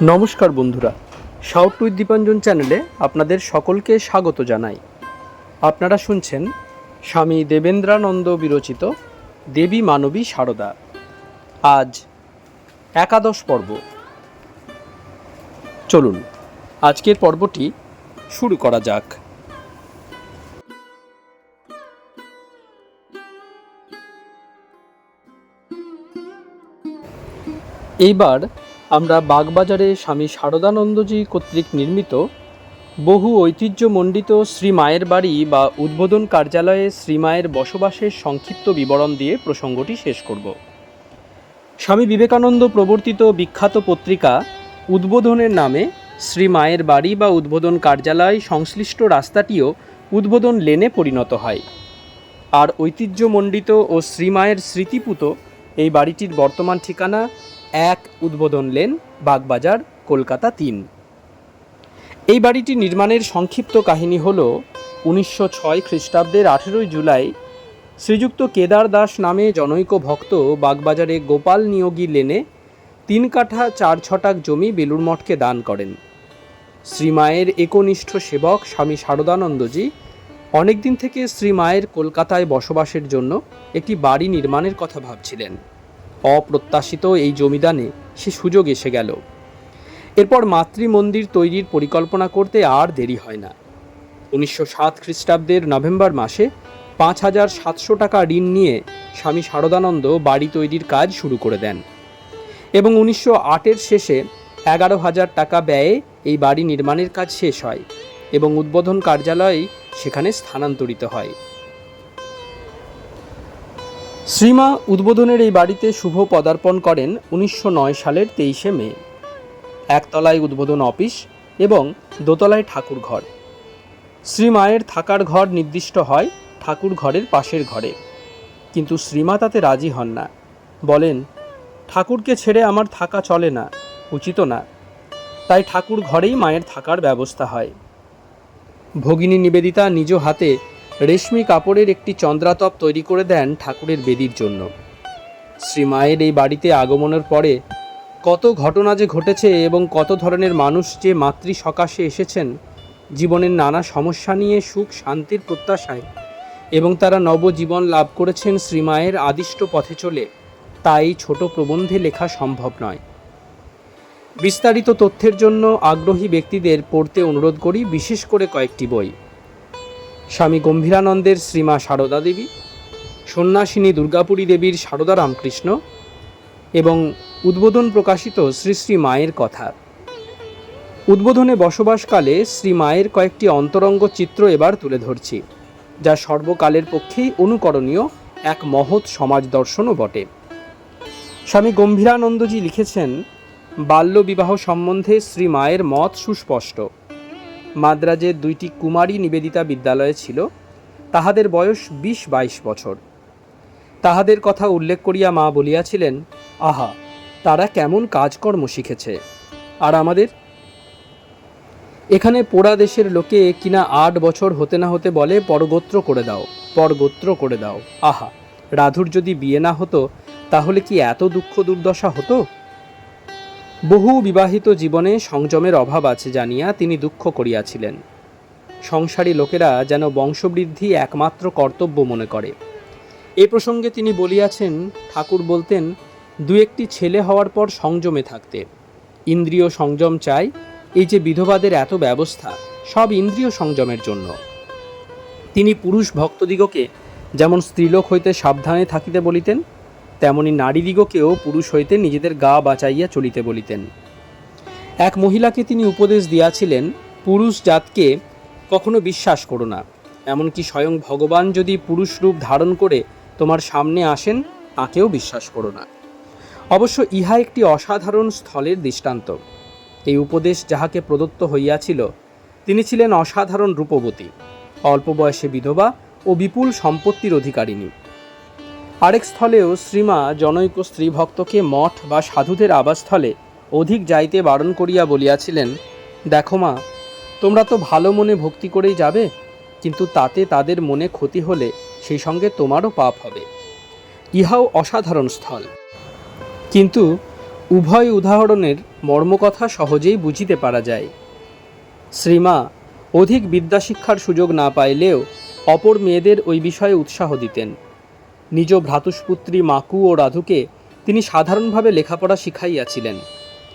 নমস্কার বন্ধুরা south with Dipanjan চ্যানেলে আপনাদের সকলকে স্বাগত জানাই। আপনারা শুনছেন স্বামী দেবেন্দ্রানন্দ বিরচিত দেবী মানবী সারদা। আজ একাদশ পর্ব। চলুন, আজকের পর্বটি শুরু করা যাক। এইবার আমরা বাগবাজারে স্বামী শারদানন্দজি কর্তৃক নির্মিত বহু ঐতিহ্যমণ্ডিত শ্রী মায়ের বাড়ি বা উদ্বোধন কার্যালয়ে শ্রীমায়ের বসবাসের সংক্ষিপ্ত বিবরণ দিয়ে প্রসঙ্গটি শেষ করব। স্বামী বিবেকানন্দ প্রবর্তিত বিখ্যাত পত্রিকা উদ্বোধনের নামে শ্রী মায়ের বাড়ি বা উদ্বোধন কার্যালয় সংশ্লিষ্ট রাস্তাটিও উদ্বোধন লেনে পরিণত হয়। আর ঐতিহ্যমণ্ডিত ও শ্রীমায়ের স্মৃতিপুত এই বাড়িটির বর্তমান ঠিকানা এক উদ্বোধন লেন বাগবাজার, কলকাতা তিন। এই বাড়িটি নির্মাণের সংক্ষিপ্ত কাহিনী হল উনিশশো ছয় খ্রিস্টাব্দের আঠেরোই জুলাই শ্রীযুক্ত কেদার দাস নামে জনৈক ভক্ত বাগবাজারে গোপাল নিয়োগী লেনে তিন কাঠা চার ছটাক জমি বেলুর মঠকে দান করেন। শ্রীমায়ের একনিষ্ঠ সেবক স্বামী শারদানন্দজি অনেকদিন থেকে শ্রীমায়ের কলকাতায় বসবাসের জন্য একটি বাড়ি নির্মাণের কথা ভাবছিলেন। অপ্রত্যাশিত এই জমিদানে সে সুযোগ এসে গেল। এরপর মাতৃ মন্দির তৈরির পরিকল্পনা করতে আর দেরি হয় না। উনিশশো সাত খ্রিস্টাব্দের নভেম্বর মাসে পাঁচ হাজার সাতশো টাকা ঋণ নিয়ে স্বামী শারদানন্দ বাড়ি তৈরির কাজ শুরু করে দেন এবং উনিশশো আটের শেষে এগারো হাজার টাকা ব্যয়ে এই বাড়ি নির্মাণের কাজ শেষ হয় এবং উদ্বোধন কার্যালয় সেখানে স্থানান্তরিত হয়। শ্রীমা উদ্বোধনের এই বাড়িতে শুভ পদার্পণ করেন উনিশশো নয় সালের তেইশে মে। একতলায় উদ্বোধন অফিস এবং দোতলায় ঠাকুর ঘর। শ্রীমায়ের থাকার ঘর নির্দিষ্ট হয় ঠাকুর ঘরের পাশের ঘরে। কিন্তু শ্রীমা তাতে রাজি হন না। বলেন, ঠাকুরকে ছেড়ে আমার থাকা চলে না, উচিত না। তাই ঠাকুর ঘরেই মায়ের থাকার ব্যবস্থা হয়। ভগিনী নিবেদিতা নিজ হাতে রেশমি কাপড়ের একটি চন্দ্রাতপ তৈরি করে দেন ঠাকুরের বেদির জন্য। শ্রীমায়ের এই বাড়িতে আগমনের পরে কত ঘটনা যে ঘটেছে এবং কত ধরনের মানুষ যে মাতৃ সকাশে এসেছেন, জীবনের নানা সমস্যা নিয়ে সুখ, শান্তির প্রত্যাশায় এবং তারা নবজীবন লাভ করেছেন শ্রীমায়ের আদিষ্ট পথে চলে, তাই ছোট প্রবন্ধে লেখা সম্ভব নয়। বিস্তারিত তথ্যের জন্য আগ্রহী ব্যক্তিদের পড়তে অনুরোধ করি, বিশেষ করে কয়েকটি বই। স্বামী গম্ভীরানন্দের শ্রীমা সারদা দেবী, সন্ন্যাসিনী দুর্গাপুরী দেবীর সারদা রামকৃষ্ণ এবং উদ্বোধন প্রকাশিত শ্রী শ্রী মায়ের কথা। উদ্বোধনে বসবাসকালে শ্রী মায়ের কয়েকটি অন্তরঙ্গ চিত্র এবার তুলে ধরছি, যা সর্বকালের পক্ষেই অনুকরণীয় এক মহৎ সমাজ দর্শনও বটে। স্বামী গম্ভীরানন্দজি লিখেছেন বাল্য বিবাহ সম্বন্ধে শ্রী মায়ের মত সুস্পষ্ট। মাদ্রাজের দুইটি কুমারী নিবেদিতা বিদ্যালয়ে ছিল। তাহাদের বয়স বিশ বাইশ বছর। তাহাদের কথা উল্লেখ করিয়া মা বলিয়াছিলেন, আহা, তারা কেমন কাজকর্ম শিখেছে। আর আমাদের? এখানে পোড়া দেশের লোকে কিনা আট বছর হতে না হতে বলে, পরগোত্র করে দাও, পরগোত্র করে দাও। আহা, রাধুর যদি বিয়ে না হতো, তাহলে কি এত দুঃখ দুর্দশা হতো? বহু বিবাহিত জীবনে সংযমের অভাব আছে জানিয়া তিনি দুঃখ করিয়াছিলেন। সংসারী লোকেরা যেন বংশবৃদ্ধি একমাত্র কর্তব্য মনে করে। এ প্রসঙ্গে তিনি বলিয়াছেন, ঠাকুর বলতেন, দু একটি ছেলে হওয়ার পর সংযমে থাকতে। ইন্দ্রিয় সংযম চাই, এই যে বিধবাদের এত ব্যবস্থা, সব ইন্দ্রিয় সংযমের জন্য। তিনি পুরুষ ভক্তদিগকে যেমন স্ত্রীলোক হইতে সাবধানে থাকিতে বলিতেন তেমনি নারীদিগকেও পুরুষ হইতে নিজেদের গা বাঁচাইয়া চলিতে বলিতেন। এক মহিলাকে তিনি উপদেশ দিয়াছিলেন, পুরুষ জাতকে কখনো বিশ্বাস করো না। এমনকি স্বয়ং ভগবান যদি পুরুষ রূপ ধারণ করে তোমার সামনে আসেন, তাকেও বিশ্বাস করো না। অবশ্য ইহা একটি অসাধারণ স্থলের দৃষ্টান্ত। এই উপদেশ যাহাকে প্রদত্ত হইয়াছিল, তিনি ছিলেন অসাধারণ রূপবতী। অল্প বয়সে বিধবা ও বিপুল সম্পত্তির অধিকারিণী। আরেক স্থলেও শ্রীমা জনৈক স্ত্রী ভক্তকে মঠ বা সাধুদের আবাসস্থলে অধিক যাইতে বারণ করিয়া বলিয়াছিলেন, দেখো মা, তোমরা তো ভালো মনে ভক্তি করেই যাবে, কিন্তু তাতে তাদের মনে ক্ষতি হলে সেই সঙ্গে তোমারও পাপ হবে। ইহাও অসাধারণ স্থল। কিন্তু উভয় উদাহরণের মর্মকথা সহজেই বুঝিতে পারা যায়। শ্রীমা অধিক বিদ্যাশিক্ষার সুযোগ না পাইলেও অপর মেয়েদের ওই বিষয়ে উৎসাহ দিতেন। নিজ ভ্রাতুষ্পুত্রী মাকু ও রাধুকে তিনি সাধারণভাবে লেখাপড়া শিখাইয়াছিলেন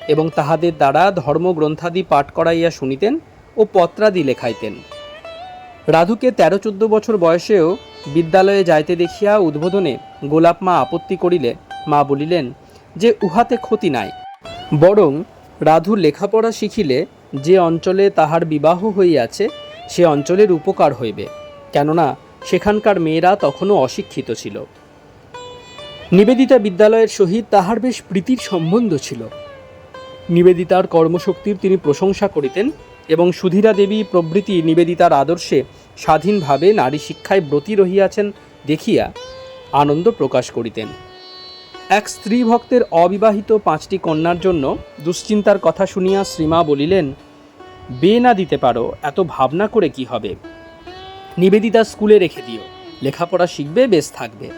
এবং তাহাদের দ্বারা ধর্মগ্রন্থাদি পাঠ করাইয়া শুনিতেন ও পত্রাদি লেখাইতেন। রাধুকে তেরো চোদ্দ বছর বয়সেও বিদ্যালয়ে যাইতে দেখিয়া উদ্বোধনে গোলাপ মা আপত্তি করিলে মা বলিলেন যে উহাতে ক্ষতি নাই। বরং রাধু লেখাপড়া শিখিলে যে অঞ্চলে তাহার বিবাহ হইয়াছে সে অঞ্চলের উপকার হইবে, কেননা সেখানকার মেয়েরা তখনও অশিক্ষিত ছিল। নিবেদিতা বিদ্যালয়ের সহিত তাহার বেশ প্রীতির সম্বন্ধ ছিল। নিবেদিতার কর্মশক্তির তিনি প্রশংসা করিতেন এবং সুধীরা দেবী প্রভৃতি নিবেদিতার আদর্শে স্বাধীনভাবে নারী শিক্ষায় ব্রতী রহিয়াছেন দেখিয়া আনন্দ প্রকাশ করিতেন। এক স্ত্রী ভক্তের অবিবাহিত পাঁচটি কন্যার জন্য দুশ্চিন্তার কথা শুনিয়া শ্রীমা বলিলেন, বে না দিতে পারো, এত ভাবনা করে কি হবে? নিবেদিতা স্কুলে রেখে দিও। লেখাপড়া শিখবে বেশ থাকবে।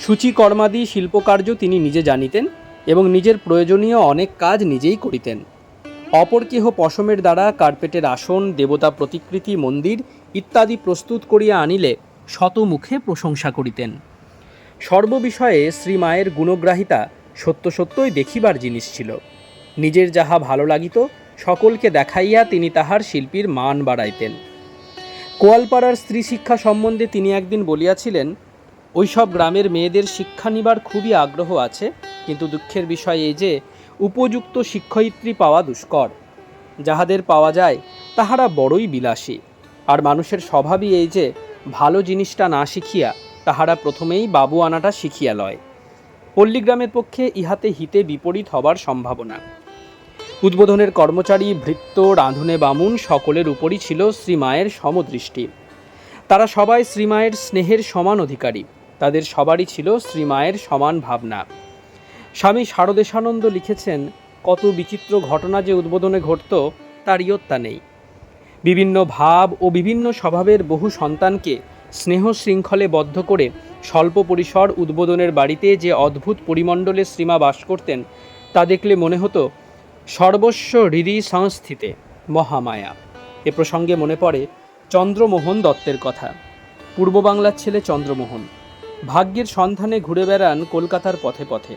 সূচি, কর্মাদি, শিল্পকার্য তিনি নিজে জানিতেন এবং নিজের প্রয়োজনীয় অনেক কাজ নিজেই করিতেন। অপর কেহ পশমের দ্বারা কার্পেটের আসন, দেবতা প্রতিকৃতি, মন্দির ইত্যাদি প্রস্তুত করিয়া আনিলে শতমুখে প্রশংসা করিতেন। সর্ববিষয়ে শ্রীমায়ের গুণগ্রাহিতা সত্য সত্যই দেখিবার জিনিস ছিল। নিজের যাহা ভালো লাগিত, সকলকে দেখাইয়া তিনি তাহার শিল্পীর মান বাড়াইতেন। কোয়ালপাড়ার স্ত্রী শিক্ষা সম্বন্ধে তিনি একদিন বলিয়াছিলেন, ওইসব গ্রামের মেয়েদের শিক্ষা নিবার খুবই আগ্রহ আছে, কিন্তু দুঃখের বিষয় এই যে, উপযুক্ত শিক্ষয়িত্রী পাওয়া দুষ্কর। যাহাদের পাওয়া যায়, তাহারা বড়ই বিলাসী। আর মানুষের স্বভাবই এই যে, ভালো জিনিসটা না শিখিয়া, তাহারা প্রথমেই বাবু আনাটা শিখিয়া লয়। পল্লীগ্রামের পক্ষে ইহাতে হিতে বিপরীত হবার সম্ভাবনা। উদ্বোধনের কর্মচারী ভৃত্য, রাঁধুনে বামুন সকলের উপরই ছিল শ্রীমায়ের সমদৃষ্টি। তারা সবাই শ্রীমায়ের স্নেহের সমান অধিকারী। তাদের সবারই ছিল শ্রীমায়ের সমান ভাবনা। স্বামী শারদেশানন্দ লিখেছেন, কত বিচিত্র ঘটনা যে উদ্বোধনে ঘটত, তার ইয়ত্তা নেই। বিভিন্ন ভাব ও বিভিন্ন স্বভাবের বহু সন্তানকে স্নেহ শৃঙ্খলে বদ্ধ করে স্বল্প পরিসর উদ্বোধনের বাড়িতে যে অদ্ভুত পরিমণ্ডলে শ্রীমা বাস করতেন, তা দেখলে মনে হতো সর্বস্ব হৃদি সংস্থিতে মহামায়া। এ প্রসঙ্গে মনে পড়ে চন্দ্রমোহন দত্তের কথা। পূর্ব বাংলার ছেলে চন্দ্রমোহন। ভাগ্যের সন্ধানে ঘুরে বেড়ান কলকাতার পথে পথে।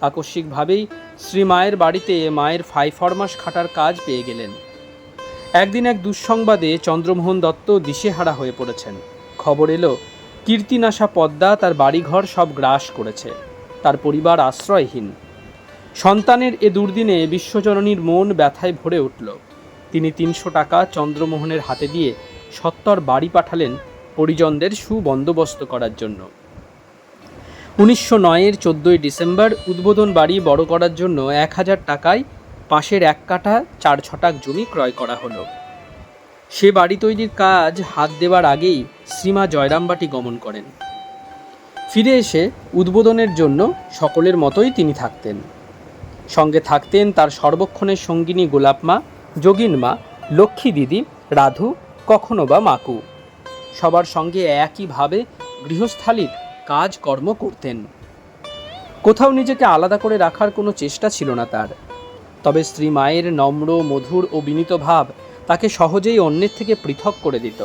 আকস্মিকভাবেই শ্রী মায়ের বাড়িতে মায়ের ফাই ফরমাস খাটার কাজ পেয়ে গেলেন। একদিন এক দুঃসংবাদে চন্দ্রমোহন দত্ত দিশেহারা হয়ে পড়েছেন। খবর এলো, কীর্তিনাশা পদ্মা তার বাড়িঘর সব গ্রাস করেছে। তার পরিবার আশ্রয়হীন। সন্তানের এ দুর্দিনে বিশ্বজননীর মন ব্যথায় ভরে উঠল। তিনি তিনশো টাকা চন্দ্রমোহনের হাতে দিয়ে সত্তর বাড়ি পাঠালেন পরিজনদের সুবন্দোবস্ত করার জন্য। উনিশশো নয়ের চোদ্দোই ডিসেম্বর উদ্বোধন বাড়ি বড় করার জন্য এক হাজার টাকায় পাশের এক কাঠা চার ছটাক জমি ক্রয় করা হলো। সে বাড়ি তৈরির কাজ হাত দেওয়ার আগেই শ্রীমা জয়রামবাটি গমন করেন। ফিরে এসে উদ্বোধনের জন্য সকলের মতোই তিনি থাকতেন। সঙ্গে থাকতেন তার সর্বক্ষণের সঙ্গিনী গোলাপমা যোগিনমা লক্ষ্মী দিদি, রাধু, কখনো বা মাকু। সবার সঙ্গে একইভাবে গৃহস্থালির কাজকর্ম করতেন। কোথাও নিজেকে আলাদা করে রাখার কোনো চেষ্টা ছিল না তার। তবে স্ত্রী মায়ের নম্র, মধুর ও বিনীত ভাব তাকে সহজেই অন্যের থেকে পৃথক করে দিত।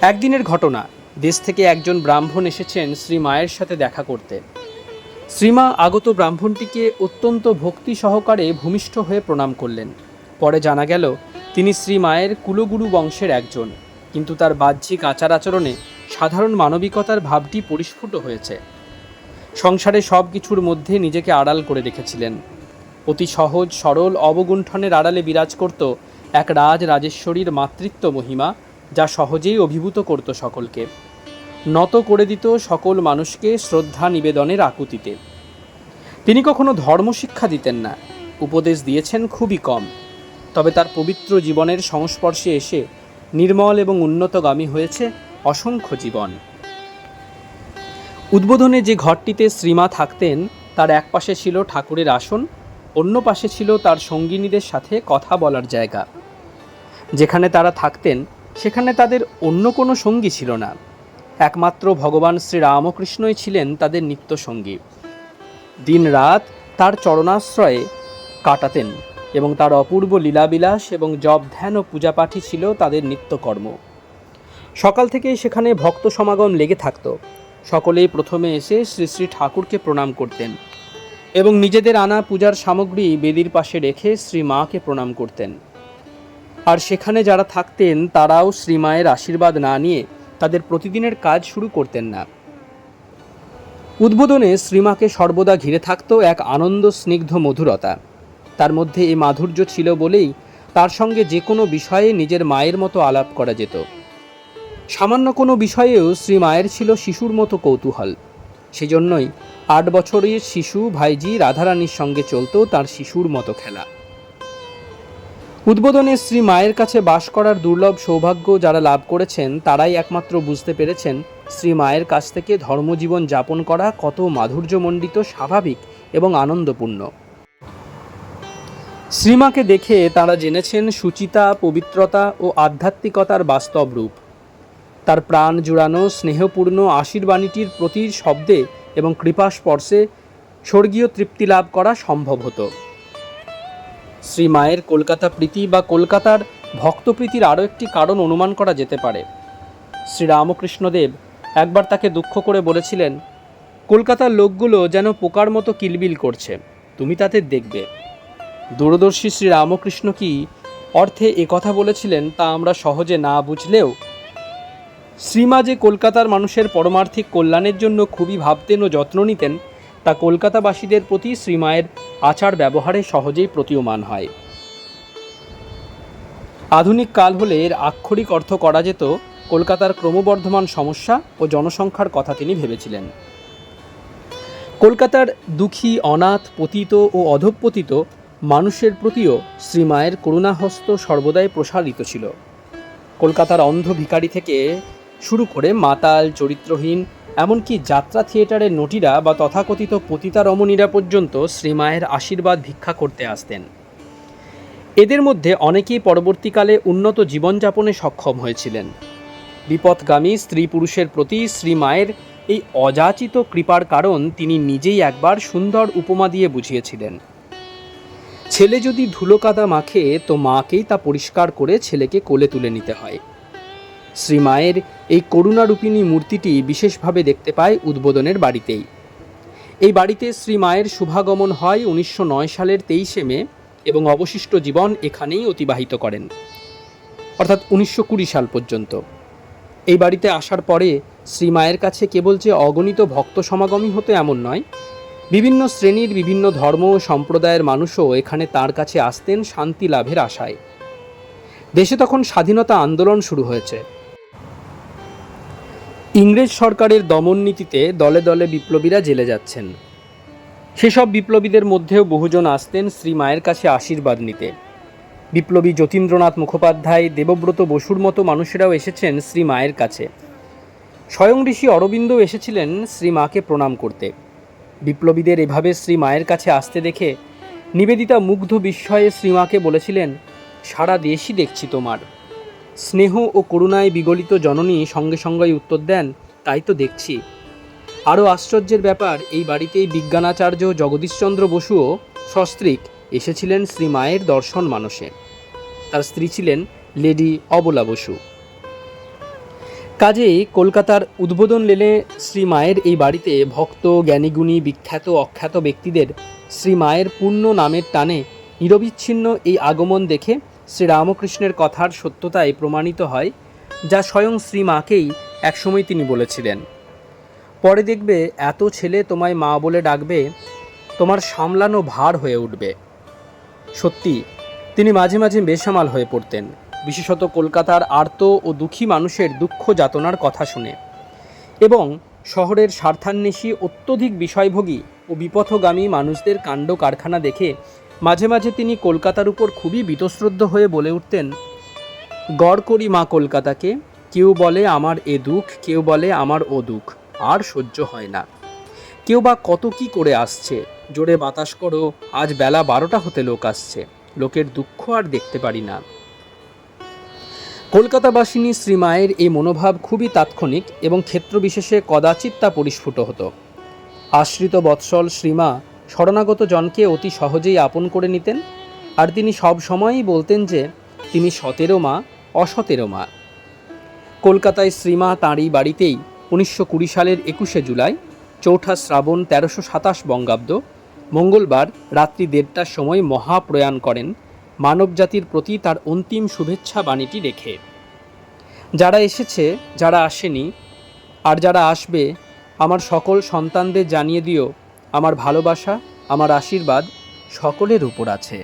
একদিনের ঘটনা, দেশ থেকে একজন ব্রাহ্মণ এসেছেন শ্রী মায়ের সাথে দেখা করতে। শ্রীমা আগত ব্রাহ্মণটিকে অত্যন্ত ভক্তি সহকারে ভূমিষ্ঠ হয়ে প্রণাম করলেন। পরে জানা গেল, তিনি শ্রী মায়ের কুলগুরু বংশের একজন, কিন্তু তার বাহ্যিক আচার আচরণে সাধারণ মানবিকতার ভাবটি পরিস্ফুট হয়েছে। সংসারে সব কিছুর মধ্যে নিজেকে আড়াল করে রেখেছিলেন। অতি সহজ, সরল অবগুণ্ঠনের আড়ালে বিরাজ করত এক রাজ রাজেশ্বরীর মাতৃত্ব মহিমা, যা সহজেই অভিভূত করত সকলকে। নত করে দিত সকল মানুষকে শ্রদ্ধা নিবেদনের আকুতিতে। তিনি কখনো ধর্মশিক্ষা দিতেন না। উপদেশ দিয়েছেন খুবই কম। তবে তার পবিত্র জীবনের সংস্পর্শে এসে নির্মল এবং উন্নতগামী হয়েছে অসংখ্য জীবন। উদ্বোধনে যে ঘরটিতে শ্রীমা থাকতেন, তার এক পাশে ছিল ঠাকুরের আসন, অন্য পাশে ছিল তার সঙ্গিনীদের সাথে কথা বলার জায়গা। যেখানে তারা থাকতেন, সেখানে তাদের অন্য কোনো সঙ্গী ছিল না। একমাত্র ভগবান শ্রী রামকৃষ্ণই ছিলেন তাদের নিত্য সঙ্গী দিন রাত তার চরণাশ্রয়ে কাটাতেন এবং তার অপূর্ব লীলাবিলাস এবং জপ ধ্যান ও পূজাপাঠই ছিল তাদের নিত্যকর্ম। সকাল থেকেই সেখানে ভক্ত সমাগম লেগে থাকত। সকলেই প্রথমে এসে শ্রী শ্রী ঠাকুরকে প্রণাম করতেন এবং নিজেদের আনা পূজার সামগ্রী বেদির পাশে রেখে শ্রী মাকে প্রণাম করতেন। আর সেখানে যারা থাকতেন তারাও শ্রীমায়ের আশীর্বাদ না নিয়ে তাদের প্রতিদিনের কাজ শুরু করতেন না। উদ্বোধনে শ্রীমাকে সর্বদা ঘিরে থাকত এক আনন্দ স্নিগ্ধ মধুরতা। তার মধ্যে এই মাধুর্য ছিল বলেই তার সঙ্গে যে কোনো বিষয়ে নিজের মায়ের মতো আলাপ করা যেত। সামান্য কোনো বিষয়েও শ্রী মায়ের ছিল শিশুর মতো কৌতূহল। সেজন্যই আট বছরের শিশু ভাইজি রাধারানীর সঙ্গে চলতো তার শিশুর মতো খেলা। উদ্বোধনে শ্রী মায়ের কাছে বাস করার দুর্লভ সৌভাগ্য যারা লাভ করেছেন, তারাই একমাত্র বুঝতে পেরেছেন শ্রী মায়ের কাছ থেকে ধর্মজীবন যাপন করা কত মাধুর্যমণ্ডিত, স্বাভাবিক এবং আনন্দপূর্ণ। শ্রীমাকে দেখে তারা জেনেছেন সুচিতা, পবিত্রতা ও আধ্যাত্মিকতার বাস্তব রূপ। তার প্রাণ জুড়ানো, স্নেহপূর্ণ আশীর্বাণীটির প্রতি শব্দে এবং কৃপা স্পর্শে স্বর্গীয় তৃপ্তি লাভ করা সম্ভব হতো। শ্রী মায়ের কলকাতা প্রীতি বা কলকাতার ভক্তপ্রীতির আরও একটি কারণ অনুমান করা যেতে পারে। শ্রীরামকৃষ্ণদেব একবার তাকে দুঃখ করে বলেছিলেন, কলকাতার লোকগুলো যেন পোকার মতো কিলবিল করছে, তুমি তাতে দেখবে। দূরদর্শী শ্রী রামকৃষ্ণ কি অর্থে কথা বলেছিলেন তা আমরা সহজে না বুঝলেও শ্রীমা যে কলকাতার মানুষের পরমার্থিক কল্যাণের জন্য খুবই ভাবতেন ও যত্ন নিতেন তা কলকাতাবাসীদের প্রতি শ্রীমায়ের আচার ব্যবহারে সহজেই প্রতীয়মান হয়। আধুনিক কাল হলে এর আক্ষরিক অর্থ করা যেত, কলকাতার ক্রমবর্ধমান সমস্যা ও জনসংখ্যার কথা তিনি ভেবেছিলেন। কলকাতার দুঃখী, অনাথ, পতিত ও অধঃপতিত মানুষের প্রতিও শ্রীমায়ের করুণাহস্ত সর্বদাই প্রসারিত ছিল। কলকাতার অন্ধ ভিখারি থেকে শুরু করে মাতাল, চরিত্রহীন এমনকি যাত্রা থিয়েটারের নটিরা বা তথাকথিত পতিতা রমণীরা পর্যন্ত শ্রীমায়ের আশীর্বাদ ভিক্ষা করতে আসতেন। এদের মধ্যে অনেকেই পরবর্তীকালে উন্নত জীবনযাপনে সক্ষম হয়েছিলেন। বিপদগামী স্ত্রী পুরুষের প্রতি শ্রীমায়ের এই অযাচিত কৃপার কারণ তিনি নিজেই একবার সুন্দর উপমা দিয়ে বুঝিয়েছিলেন। ছেলে যদি ধুলো কাদা মাখে, তো মাকেই তা পরিষ্কার করে ছেলেকে কোলে তুলে নিতে হয়। শ্রীমায়ের এই করুণারূপিণী মূর্তিটি বিশেষভাবে দেখতে পায় উদ্বোধনের বাড়িতেই। এই বাড়িতে শ্রীমায়ের শুভাগমন হয় উনিশশো নয় সালের তেইশে মে এবং অবশিষ্ট জীবন এখানেই অতিবাহিত করেন। অর্থাৎ উনিশশো কুড়ি সাল পর্যন্ত। এই বাড়িতে আসার পরে শ্রীমায়ের কাছে কেবল যে অগণিত ভক্ত সমাগমই হতো এমন নয়, বিভিন্ন শ্রেণির বিভিন্ন ধর্ম ও সম্প্রদায়ের মানুষও এখানে তার কাছে আসতেন শান্তি লাভের আশায়। দেশে তখন স্বাধীনতা আন্দোলন শুরু হয়েছে। ইংরেজ সরকারের দমন নীতিতে দলে দলে বিপ্লবীরা জেলে যাচ্ছেন। সেসব বিপ্লবীদের মধ্যেও বহুজন আসতেন শ্রী মায়ের কাছে আশীর্বাদ নিতে। বিপ্লবী যতীন্দ্রনাথ মুখোপাধ্যায়, দেবব্রত বসুর মতো মানুষেরাও এসেছেন শ্রী মায়ের কাছে। স্বয়ং ঋষি অরবিন্দ এসেছিলেন শ্রী মাকে প্রণাম করতে। বিপ্লবীদের এভাবে শ্রী মায়ের কাছে আসতে দেখে নিবেদিতা মুগ্ধ বিস্ময়ে শ্রীমাকে বলেছিলেন, সারা দেশই দেখছি তোমার। স্নেহ ও করুণায় বিগলিত জননী সঙ্গে সঙ্গেই উত্তর দেন, তাই তো দেখছি। আরও আশ্চর্যের ব্যাপার, এই বাড়িতেই বিজ্ঞানাচার্য জগদীশচন্দ্র বসুও সস্ত্রীক এসেছিলেন শ্রী মায়ের দর্শন মানসে। তার স্ত্রী ছিলেন লেডি অবলা বসু। কাজেই কলকাতার উদ্বোধন লেলে শ্রী মায়ের এই বাড়িতে ভক্ত, জ্ঞানীগুণী, বিখ্যাত, অখ্যাত ব্যক্তিদের শ্রী মায়ের পূর্ণ নামের টানে নিরবিচ্ছিন্ন এই আগমন দেখে শ্রীরামকৃষ্ণের কথার সত্যতাই প্রমাণিত হয়, যা স্বয়ং শ্রী মাকেই একসময় তিনি বলেছিলেন। পরে দেখবে, এত ছেলে তোমায় মা বলে ডাকবে, তোমার সামলানো ভার হয়ে উঠবে। সত্যি, তিনি মাঝে মাঝে বেসামাল হয়ে পড়তেন। বিশেষত কলকাতার আর্ত ও দুঃখী মানুষের দুঃখ যাতনার কথা শুনে। এবং শহরের স্বার্থান্বেষী, অত্যধিক বিষয়ভোগী ও বিপথগামী মানুষদের কাণ্ড কারখানা দেখে মাঝে মাঝে তিনি কলকাতার উপর খুবই বীতশ্রদ্ধ হয়ে বলে উঠতেন, গড় করি মা কলকাতাকে, কেউ বলে আমার এ দুঃখ, কেউ বলে আমার ও দুঃখ, আর সহ্য হয় না। কেউ বা কত কি করে আসছে, জোরে বাতাস করো, আজ বেলা বারোটা হতে লোক আসছে, লোকের দুঃখ আর দেখতে পারি না। কলকাতাবাসিনী শ্রীমায়ের এই মনোভাব খুবই তাৎক্ষণিক এবং ক্ষেত্রবিশেষে কদাচিৎ তা পরিস্ফুট হতো। আশ্রিত বৎসল শ্রীমা শরণাগত জনকে অতি সহজেই আপন করে নিতেন, আর তিনি সব সময়ই বলতেন যে, তিনি সতেরো মা, অসতেরো মা। কলকাতায় শ্রীমা তাঁরই বাড়িতেই উনিশশো কুড়ি সালের একুশে জুলাই, চৌঠা শ্রাবণ তেরোশো সাতাশ বঙ্গাব্দ, মঙ্গলবার রাত্রি দেড়টার সময় মহাপ্রয়াণ করেন, মানবজাতির প্রতি তার অন্তিম শুভেচ্ছা বাণীটি রেখে। যারা এসেছে, যারা আসেনি, আর যারা আসবে, আমার সকল সন্তানদের জানিয়ে দিও আমার ভালোবাসা আমার আশীর্বাদ সকলের উপর আছে।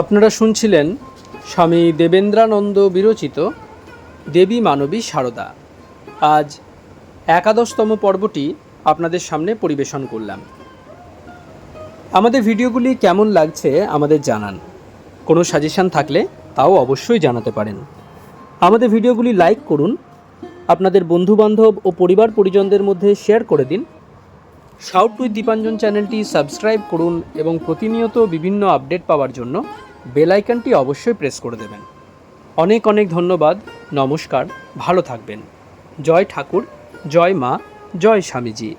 আপনারা শুনছিলেন স্বামী দেবেন্দ্রানন্দ বিরচিত দেবী মানবী সারদা। আজ একাদশতম পর্বটি আপনাদের সামনে পরিবেশন করলাম। আমাদের ভিডিওগুলি কেমন লাগছে আমাদের জানান। কোনো সাজেশান থাকলে তাও অবশ্যই জানাতে পারেন। আমাদের ভিডিওগুলি লাইক করুন, আপনাদের বন্ধুবান্ধব ও পরিবার পরিজনদের মধ্যে শেয়ার করে দিন। শাউট উইথ দীপাঞ্জন চ্যানেলটি সাবস্ক্রাইব করুন এবং প্রতিনিয়ত বিভিন্ন আপডেট পাওয়ার জন্য বেল আইকনটি অবশ্যই প্রেস করে দেবেন। অনেক অনেক ধন্যবাদ, নমস্কার, ভালো থাকবেন। জয় ঠাকুর, জয় মা, জয় স্বামীজি।